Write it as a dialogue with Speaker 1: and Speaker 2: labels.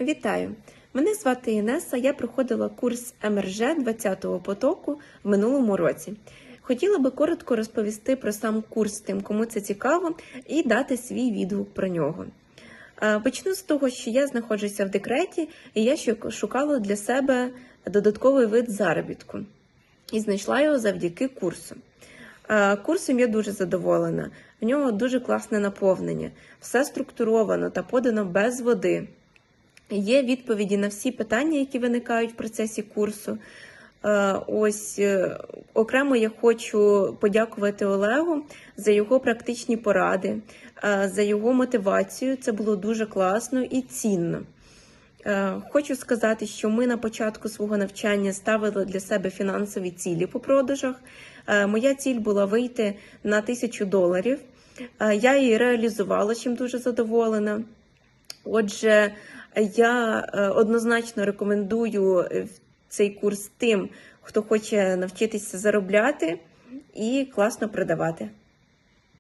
Speaker 1: Вітаю! Мене звати Інеса. Я проходила курс МРЖ 20-го потоку в минулому році. Хотіла би коротко розповісти про сам курс тим, кому це цікаво, і дати свій відгук про нього. Е, Почну з того, що я знаходжуся в декреті, і я шукала для себе додатковий вид заробітку і знайшла його завдяки курсу. Е, Курсом я дуже задоволена. В нього дуже класне наповнення, все структуровано та подано без води. Є відповіді на всі питання, які виникають в процесі курсу. Е, Ось е, окремо я хочу подякувати Олегу за його практичні поради, е, за його мотивацію. Це було дуже класно і цінно. Хочу сказати, що ми на початку свого навчання ставили для себе фінансові цілі по продажах. Моя ціль була вийти на тисячу доларів. Я її реалізувала, чим дуже задоволена. Отже, я е, однозначно рекомендую е, цей курс тим, хто хоче навчитися заробляти і класно продавати.